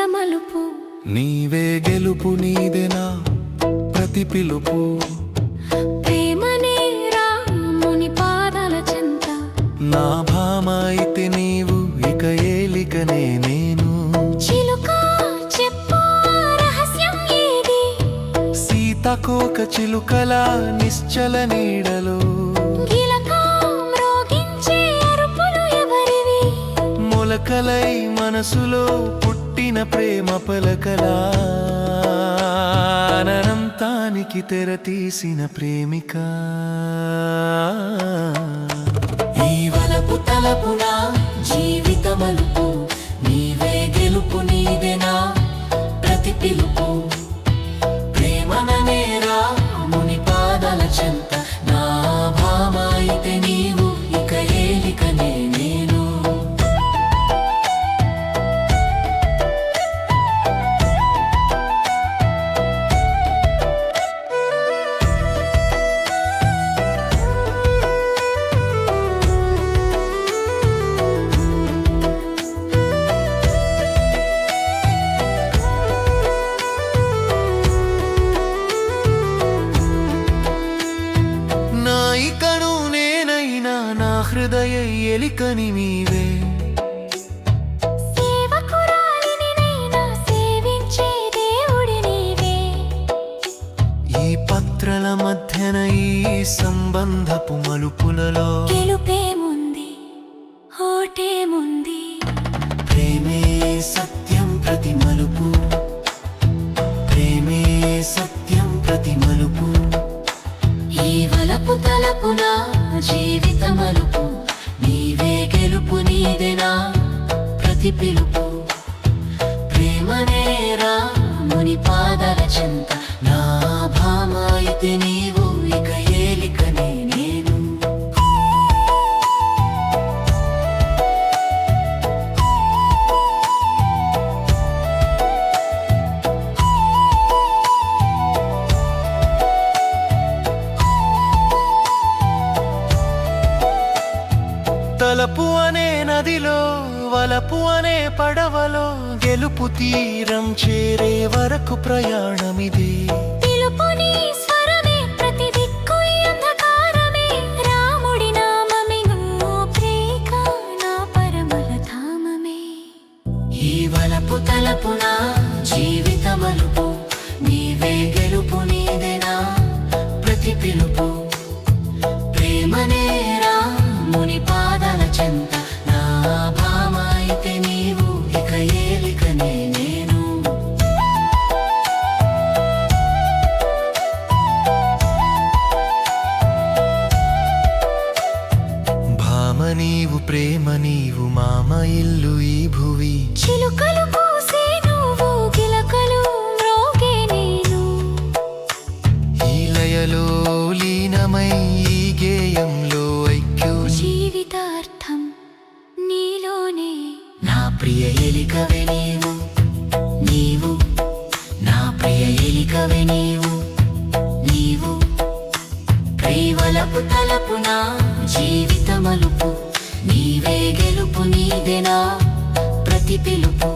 మలుపు నీవే గెలుపు నీదెనా ప్రతి పిలుపు. ప్రేమనే రాముని పాదాల చెంత. నా భామ అయితే నీవు ఇక ఏలికనే నేను. చిలుక చెప్పు రహస్యం ఏది? సీతకోక చిలుకల నిశ్చల నీడలో. మొలకలై మనసులో పుట్టిన ప్రేమ పలకలా అనంతానికి తెర తీసిన ప్రేమిక. ఈ వలపు తలపునా హృదయ ఎలికని ఈ పత్రల మధ్యన ఈ సంబంధపు మలుపులలో గెలుపేముంది ఓటేముంది శక్తి పిలుపు. ప్రేమనే రాముని పాదల చెంత. నా భామ నీవు ఇక ఏలికనే నేను. తలపు అనే నదిలో వలపు అనే పడవలో గెలుపు తీరం చేరే వరకు ప్రయాణమిది. పిలుపుని స్వరమే ప్రేమ నీవు మామ ఇల్లు ఈ భువి. చిలుకలు పూసే నువ్వు గిలకలు మ్రోగే నేను. ఈ లయలో లీనమై ఈ గేయంలో ఐక్యూ. జీవితార్థం నీలోనే. నా ప్రియ ఎలికవే నీవు నీవు. నా ప్రియ ఎలికవే నీవు నీవు. ప్రేవలపు తలపున జీవిత మలుపు నీవే గెలుపు నీదేనా? ప్రతి పిలుపు